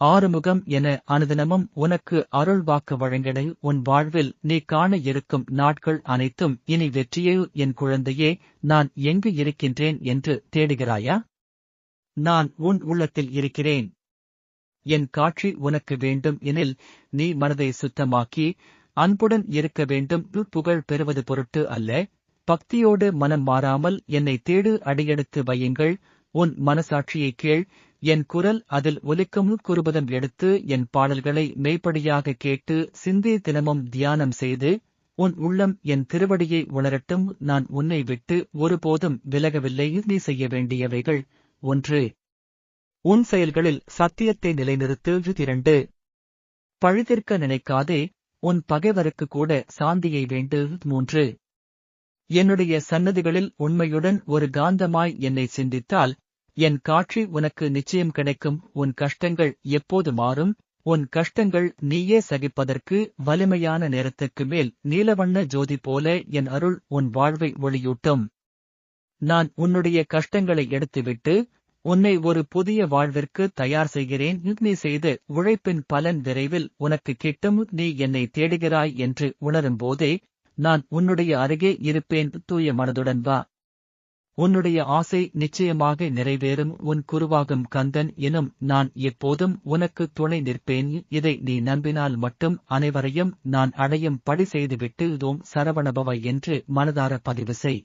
ஆறுமுகம் என அனுதினமும் உனக்கு அருள் வாக்கு வழங்கிட. உன் வாழ்வில் நீ காண இருக்கும் நாட்கள் அனைத்தும் இனி வெற்றியே. என் குழந்தையே நான் எங்கு இருக்கின்றேன் என்று தேடுகிறாயா? நான் உன் உள்ளத்தில் இருக்கிறேன். என் காட்சி உனக்கு வேண்டும் எனில் நீ மனதை சுத்தமாக்கி அன்புடன் இருக்க வேண்டும். புகழ் பெறுவது பொருட்டு அல்ல. பக்தியோடு மனம் மாறாமல் என்னை தேடு அடியெடுத்து வையுங்கள். உன் மனசாட்சியை கேள். என் குரல் அதில் ஒலிக்கும் குறுபதம் எடுத்து என் பாடல்களை மெய்ப்படியாக கேட்டு சிந்தி தினமும் தியானம் செய்து உன் உள்ளம் என் திருவடியை உணரட்டும். நான் உன்னை விட்டு ஒருபோதும் விலகவில்லை. நீ செய்ய வேண்டியவைகள் ஒன்று. உன் செயல்களில் சத்தியத்தை நிலைநிறுத்து. இரண்டு. பழுதிற்க நினைக்காதே. உன் பகைவருக்கு கூட சாந்தியை வேண்டு. மூன்று. என்னுடைய சன்னதிகளில் உண்மையுடன் ஒரு காந்தமாய் என்னை சிந்தித்தால் என் காட்சி உனக்கு நிச்சயம் கிடைக்கும். உன் கஷ்டங்கள் எப்போது மாறும்? உன் கஷ்டங்கள் நீயே சகிப்பதற்கு வலிமையான நேரத்துக்கு மேல் நீலவண்ண ஜோதி போல என் அருள் உன் வாழ்வை ஒளியூட்டும். நான் உன்னுடைய கஷ்டங்களை எடுத்துவிட்டு உன்னை ஒரு புதிய வாழ்விற்கு தயார் செய்கிறேன். நீ செய்த உழைப்பின் பலன் விரைவில் உனக்கு கிட்டும். நீ என்னை தேடுகிறாய் என்று உணரும் போதே நான் உன்னுடைய அருகே இருப்பேன். தூய மனதுடன் வா. உன்னுடைய ஆசை நிச்சயமாக நிறைவேறும். உன் குருவாகும் கந்தன் எனும் நான் எப்போதும் உனக்கு துணை நிற்பேன். இதை நீ நம்பினால் மட்டும் அனைவரையும் நான் அடையும். படி செய்துவிட்டு தோம் சரவணபவ என்று மனதார பதிவு செய்.